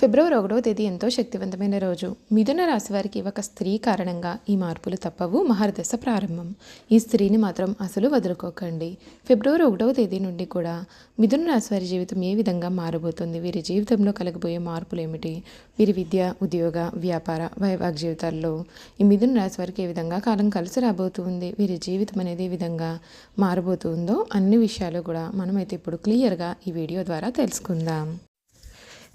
ఫిబ్రవరి ఒకటవ తేదీ ఎంతో శక్తివంతమైన రోజు. మిథున రాశి వారికి ఒక స్త్రీ కారణంగా ఈ మార్పులు తప్పవు. మహర్దశ ప్రారంభం. ఈ స్త్రీని మాత్రం అసలు వదులుకోకండి. ఫిబ్రవరి ఒకటవ తేదీ నుండి కూడా మిథున రాశి వారి జీవితం ఏ విధంగా మారబోతుంది? వీరి జీవితంలో కలగబోయే మార్పులు ఏమిటి? వీరి విద్య ఉద్యోగ వ్యాపార వైవాహిక జీవితాల్లో ఈ మిథున రాశి వారికి ఏ విధంగా కాలం కలిసి రాబోతుంది? వీరి జీవితం అనేది ఏ విధంగా మారబోతుందో అన్ని విషయాలు కూడా మనమైతే ఇప్పుడు క్లియర్గా ఈ వీడియో ద్వారా తెలుసుకుందాం.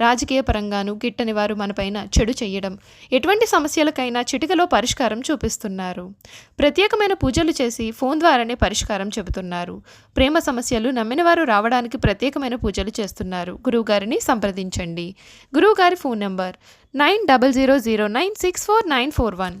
రాజకీయ పరంగాను గిట్టని వారు మనపైన చెడు చేయడం ఎటువంటి సమస్యలకైనా చిటికలో పరిష్కారం చూపిస్తున్నారు. ప్రత్యేకమైన పూజలు చేసి ఫోన్ ద్వారానే పరిష్కారం చెబుతున్నారు. ప్రేమ సమస్యలు నమ్మిన వారు రావడానికి ప్రత్యేకమైన పూజలు చేస్తున్నారు. గురువుగారిని సంప్రదించండి. గురువుగారి phone number nine double zero zero nine six four nine four one.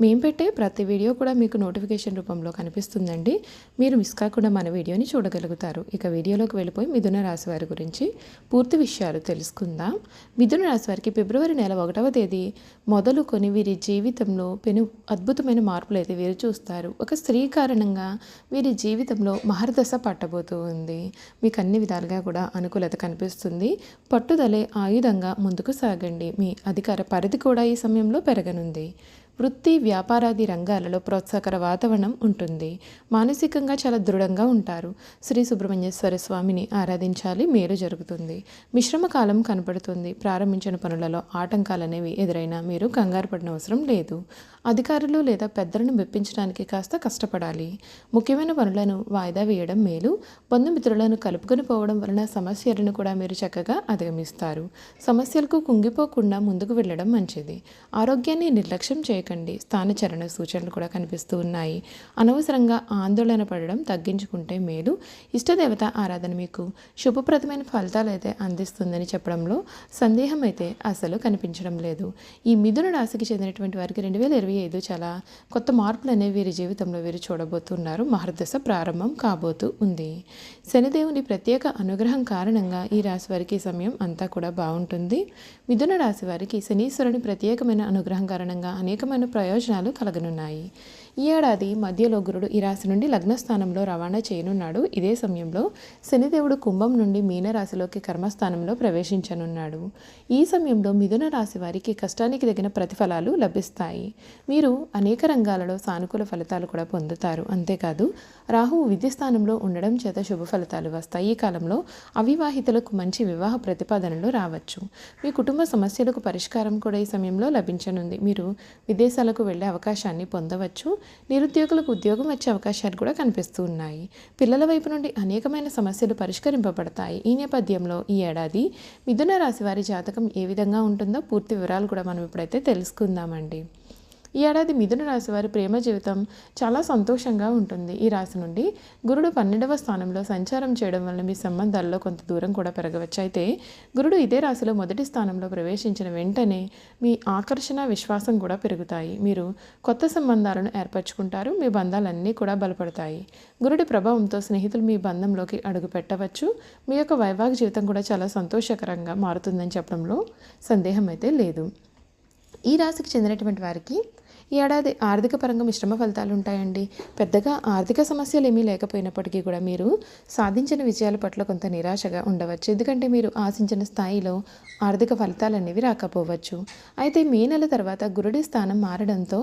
మేము పెట్టే ప్రతి వీడియో కూడా మీకు నోటిఫికేషన్ రూపంలో కనిపిస్తుందండి. మీరు మిస్ కాకుండా మన వీడియోని చూడగలుగుతారు. ఇక వీడియోలోకి వెళ్ళిపోయి మిథున రాశి వారి గురించి పూర్తి విషయాలు తెలుసుకుందాం. మిథున రాశి వారికి ఫిబ్రవరి నెల ఒకటవ తేదీ మొదలుకొని వీరి జీవితంలో పెను అద్భుతమైన మార్పులు అయితే వీరు చూస్తారు. ఒక స్త్రీ కారణంగా వీరి జీవితంలో మహర్దశ పట్టబోతూ ఉంది. మీకు అన్ని విధాలుగా కూడా అనుకూలత కనిపిస్తుంది. పట్టుదలే ఆయుధంగా ముందుకు సాగండి. మీ అధికార పరిధి కూడా ఈ సమయంలో పెరగనుంది. వృత్తి వ్యాపారాది రంగాలలో ప్రోత్సాహకర వాతావరణం ఉంటుంది. మానసికంగా చాలా దృఢంగా ఉంటారు. శ్రీ సుబ్రహ్మణ్యేశ్వర స్వామిని ఆరాధించాలి మేలు జరుగుతుంది. మిశ్రమ కాలం కనపడుతుంది ప్రారంభించిన పనులలో ఆటంకాలు అనేవి ఎదురైనా మీరు కంగారు పడిన అవసరం లేదు. అధికారులు లేదా పెద్దలను మెప్పించడానికి కాస్త కష్టపడాలి. ముఖ్యమైన పనులను వాయిదా వేయడం మేలు. బంధుమిత్రులను కలుపుకొని పోవడం వలన సమస్యలను కూడా మీరు చక్కగా అధిగమిస్తారు. సమస్యలకు కుంగిపోకుండా ముందుకు వెళ్ళడం మంచిది. ఆరోగ్యాన్ని నిర్లక్ష్యం చేయ స్థానచరణ సూచనలు కూడా కనిపిస్తూ ఉన్నాయి. అనవసరంగా ఆందోళన పడడం తగ్గించుకుంటే మేలు. ఇష్టదేవత ఆరాధన మీకు శుభప్రదమైన ఫలితాలు అయితే అందిస్తుందని చెప్పడంలో సందేహం అయితే అసలు కనిపించడం లేదు. ఈ మిథున రాశికి చెందినటువంటి వారికి రెండు వేల ఇరవై ఐదు చాలా కొత్త మార్పులు అనేవి వీరి జీవితంలో వీరు చూడబోతున్నారు. మహర్దశ ప్రారంభం కాబోతూ ఉంది. శనిదేవుని ప్రత్యేక అనుగ్రహం కారణంగా ఈ రాశి వారికి సమయం అంతా కూడా బాగుంటుంది. మిథున రాశి వారికి శనీశ్వరుని ప్రత్యేకమైన అనుగ్రహం కారణంగా అనేకమైన ప్రయోజనాలు కలగనున్నాయి. ఈ ఏడాది మధ్యలో గురుడు ఈ రాశి నుండి లగ్న స్థానంలో రవాణా చేయనున్నాడు. ఇదే సమయంలో శనిదేవుడు కుంభం నుండి మీనరాశిలోకి కర్మస్థానంలో ప్రవేశించనున్నాడు. ఈ సమయంలో మిథున రాశి వారికి కష్టానికి తగిన ప్రతిఫలాలు లభిస్తాయి. మీరు అనేక రంగాలలో సానుకూల ఫలితాలు కూడా పొందుతారు. అంతేకాదు రాహు విద్య స్థానంలో ఉండడం చేత శుభ ఫలితాలు వస్తాయి. ఈ కాలంలో అవివాహితులకు మంచి వివాహ ప్రతిపాదనలు రావచ్చు. మీ కుటుంబ సమస్యలకు పరిష్కారం కూడా ఈ సమయంలో లభించనుంది. మీరు విదేశాలకు వెళ్ళే అవకాశాన్ని పొందవచ్చు. నిరుద్యోగులకు ఉద్యోగం వచ్చే అవకాశాలు కూడా కనిపిస్తూ ఉన్నాయి. పిల్లల వైపు నుండి అనేకమైన సమస్యలు పరిష్కరింపబడతాయి. ఈ నేపథ్యంలో ఈ ఏడాది మిథున రాశి వారి జాతకం ఏ విధంగా ఉంటుందో పూర్తి వివరాలు కూడా మనం ఇప్పుడైతే తెలుసుకుందామండి. ఈ ఏడాది మిథున రాశి వారి ప్రేమ జీవితం చాలా సంతోషంగా ఉంటుంది. ఈ రాశి నుండి గురుడు పన్నెండవ స్థానంలో సంచారం చేయడం వల్ల మీ సంబంధాల్లో కొంత దూరం కూడా పెరగవచ్చు. అయితే గురుడు ఇదే రాశిలో మొదటి స్థానంలో ప్రవేశించిన వెంటనే మీ ఆకర్షణ విశ్వాసం కూడా పెరుగుతాయి. మీరు కొత్త సంబంధాలను ఏర్పరచుకుంటారు. మీ బంధాలన్నీ కూడా బలపడతాయి. గురుడి ప్రభావంతో స్నేహితులు మీ బంధంలోకి అడుగు పెట్టవచ్చు. మీ యొక్క వైవాహిక జీవితం కూడా చాలా సంతోషకరంగా మారుతుందని చెప్పడంలో సందేహం అయితే లేదు. ఈ రాశికి చెందినటువంటి వారికి ఈ ఏడాది ఆర్థిక పరంగా మిశ్రమ ఫలితాలు ఉంటాయండి. పెద్దగా ఆర్థిక సమస్యలు ఏమీ లేకపోయినప్పటికీ కూడా మీరు సాధించిన విజయాల పట్ల కొంత నిరాశగా ఉండవచ్చు. ఎందుకంటే మీరు ఆశించిన స్థాయిలో ఆర్థిక ఫలితాలు అనేవి రాకపోవచ్చు. అయితే మే నెల తర్వాత గురుడి స్థానం మారడంతో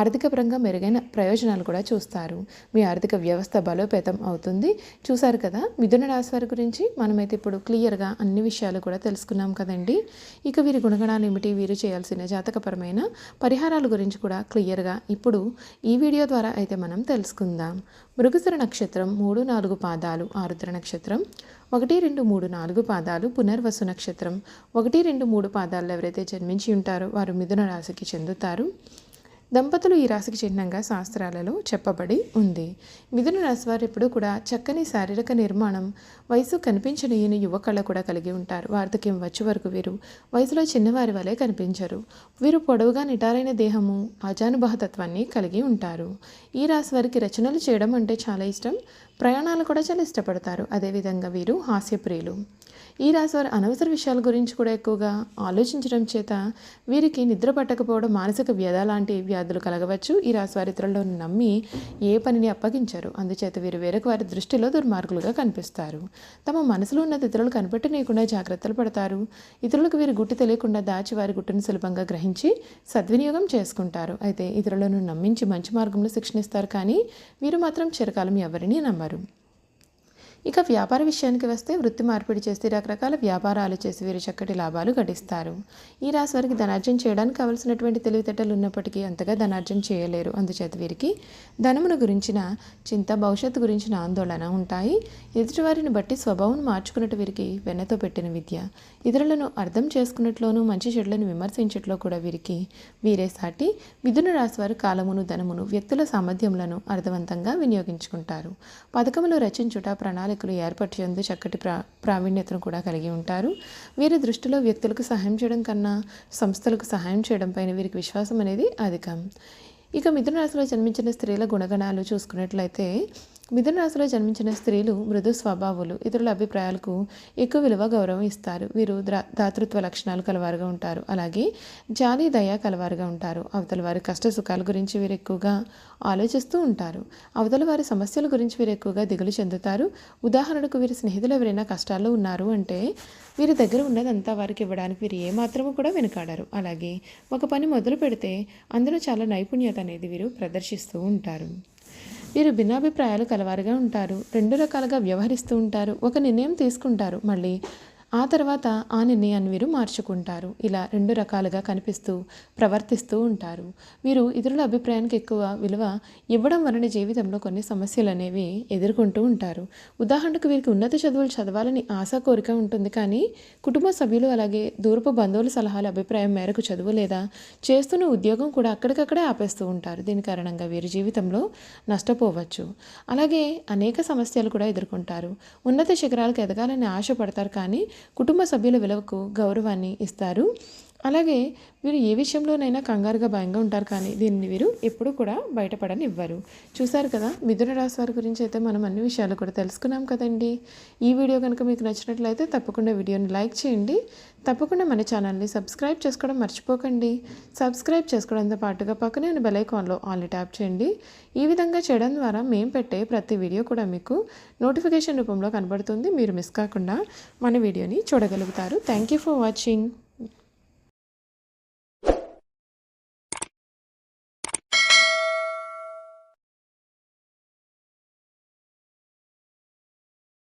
ఆర్థిక పరంగా మెరుగైన ప్రయోజనాలు కూడా చూస్తారు. మీ ఆర్థిక వ్యవస్థ బలోపేతం అవుతుంది. చూశారు కదా మిథున రాశి వారి గురించి మనమైతే ఇప్పుడు క్లియర్గా అన్ని విషయాలు కూడా తెలుసుకున్నాం కదండి. ఇక వీరి గుణగణాలు ఏమిటి? వీరు చేయాల్సిన జాతకపరమైన పరిహారాల గురించి కూడా క్లియర్గా. ఇప్పుడు ఈ వీడియో ద్వారా అయితే మనం తెలుసుకుందాం. మృగశిర నక్షత్రం మూడు నాలుగు పాదాలు ఆరుద్ర నక్షత్రం ఒకటి రెండు మూడు నాలుగు పాదాలు పునర్వసు నక్షత్రం ఒకటి రెండు మూడు పాదాలు ఎవరైతే జన్మించి ఉంటారో వారు మిథున రాశికి చెందుతారు. దంపతులు ఈ రాశికి చిహ్నంగా శాస్త్రాలలో చెప్పబడి ఉంది. మిథున రాశి వారు ఎప్పుడూ కూడా చక్కని శారీరక నిర్మాణం వయసు కనిపించలేని యువ కళ కూడా కలిగి ఉంటారు. వార్ధక్యం వచ్చే వరకు వీరు వయసులో చిన్నవారి వలె కనిపించరు. వీరు పొడవుగా నిటారైన దేహము ఆజానుబాహతత్వాన్ని కలిగి ఉంటారు. ఈ రాశి వారికి రచనలు చేయడం అంటే చాలా ఇష్టం. ప్రయాణాలు కూడా చాలా ఇష్టపడతారు. అదేవిధంగా వీరు హాస్యప్రియులు. ఈ రాశివారు అనవసర విషయాల గురించి కూడా ఎక్కువగా ఆలోచించడం చేత వీరికి నిద్ర పట్టకపోవడం మానసిక వ్యధ లాంటి వ్యాధులు కలగవచ్చు. ఈ రాశి వారి ఇతరులను నమ్మి ఏ పనిని అప్పగించారు. అందుచేత వీరు వేరొక వారి దృష్టిలో దుర్మార్గులుగా కనిపిస్తారు. తమ మనసులో ఉన్నది ఇతరులు కనిపెట్టనీయకుండా జాగ్రత్తలు పడతారు. ఇతరులకు వీరు గుట్టు తెలియకుండా దాచి వారి గుట్టును సులభంగా గ్రహించి సద్వినియోగం చేసుకుంటారు. అయితే ఇతరులను నమ్మించి మంచి మార్గంలో శిక్షణిస్తారు కానీ వీరు మాత్రం చిరకాలం ఎవరిని నమ్మరు. ఇక వ్యాపార విషయానికి వస్తే వృత్తి మార్పిడి చేసి రకరకాల వ్యాపారాలు చేసి వీరు చక్కటి లాభాలు గడిస్తారు. ఈ రాశి వారికి ధనార్జన చేయడానికి కావలసినటువంటి తెలివితేటలు ఉన్నప్పటికీ అంతగా ధనార్జన చేయలేరు. అందుచేత వీరికి ధనమును గురించిన చింత భవిష్యత్తు గురించిన ఆందోళన ఉంటాయి. ఎదుటివారిని బట్టి స్వభావం మార్చుకున్నట్టు వీరికి వెన్నతో పెట్టిన విద్య ఇతరులను అర్థం చేసుకున్నట్లోనూ మంచి చెడులను విమర్శించట్లో కూడా వీరికి వీరే సాటి. మిథున రాశి వారు కాలమును ధనమును వ్యక్తుల సామర్థ్యములను అర్థవంతంగా వినియోగించుకుంటారు. పథకములు రచించుట ఏర్పాటు ఏర్పరిచేందు చక్కటి ప్రా ప్రావీణ్యతను కూడా కలిగి ఉంటారు. వీరి దృష్టిలో వ్యక్తులకు సహాయం చేయడం కన్నా సంస్థలకు సహాయం చేయడం పైన వీరికి విశ్వాసం అనేది అధికం. ఇక మిథున రాశిలో జన్మించిన స్త్రీల గుణగణాలు చూసుకున్నట్లయితే మిథున రాశిలో జన్మించిన స్త్రీలు మృదు స్వభావులు ఇతరుల అభిప్రాయాలకు ఎక్కువ విలువ గౌరవం ఇస్తారు. వీరు ద్రా దాతృత్వ లక్షణాలు కలవారుగా ఉంటారు. అలాగే జాలి దయ కలవారుగా ఉంటారు. అవతల వారి కష్ట సుఖాల గురించి వీరు ఎక్కువగా ఆలోచిస్తూ ఉంటారు. అవతల వారి సమస్యల గురించి వీరు ఎక్కువగా దిగులు చెందుతారు. ఉదాహరణకు వీరి స్నేహితులు ఎవరైనా కష్టాల్లో ఉన్నారు అంటే వీరి దగ్గర ఉన్నదంతా వారికి ఇవ్వడానికి వీరు ఏమాత్రము కూడా వెనుకాడరు. అలాగే ఒక పని మొదలు పెడితే అందులో చాలా నైపుణ్యత అనేది వీరు ప్రదర్శిస్తూ ఉంటారు. వీరు భిన్నాభిప్రాయాలు కలవారుగా ఉంటారు. రెండు రకాలుగా వ్యవహరిస్తూ ఉంటారు. ఒక నిర్ణయం తీసుకుంటారు. మళ్ళీ ఆ తర్వాత ఆ నిర్ణయాన్ని వీరు మార్చుకుంటారు. ఇలా రెండు రకాలుగా కనిపిస్తూ ప్రవర్తిస్తూ ఉంటారు. వీరు ఇతరుల అభిప్రాయానికి ఎక్కువ విలువ ఇవ్వడం వలన జీవితంలో కొన్ని సమస్యలు అనేవి ఎదుర్కొంటూ ఉంటారు. ఉదాహరణకు వీరికి ఉన్నత చదువులు చదవాలని ఆశ కోరిక ఉంటుంది కానీ కుటుంబ సభ్యులు అలాగే దూరపు బంధువుల సలహాల అభిప్రాయం మేరకు చదువు లేదా చేస్తున్న ఉద్యోగం కూడా అక్కడికక్కడే ఆపేస్తూ ఉంటారు. దీని కారణంగా వీరి జీవితంలో నష్టపోవచ్చు. అలాగే అనేక సమస్యలు కూడా ఎదుర్కొంటారు. ఉన్నత శిఖరాలకు ఎదగాలని ఆశపడతారు కానీ కుటుంబ సభ్యుల విలువకు గౌరవాన్ని ఇస్తారు. అలాగే వీరు ఏ విషయంలోనైనా కంగారుగా భయంగా ఉంటారు కానీ దీన్ని వీరు ఎప్పుడూ కూడా బయటపడనివ్వరు. చూశారు కదా మిథున రాశి వారి గురించి అయితే మనం అన్ని విషయాలు కూడా తెలుసుకున్నాం కదండి. ఈ వీడియో కనుక మీకు నచ్చినట్లయితే తప్పకుండా వీడియోని లైక్ చేయండి. తప్పకుండా మన ఛానల్ని సబ్స్క్రైబ్ చేసుకోవడం మర్చిపోకండి. సబ్స్క్రైబ్ చేసుకోవడంతో పాటుగా పక్కనే ఉన్న బెలైకాన్లో ఆల్ని ట్యాప్ చేయండి. ఈ విధంగా చేయడం ద్వారా మేము పెట్టే ప్రతి వీడియో కూడా మీకు నోటిఫికేషన్ రూపంలో కనబడుతుంది. మీరు మిస్ కాకుండా మన వీడియోని చూడగలుగుతారు. Thank you for watching.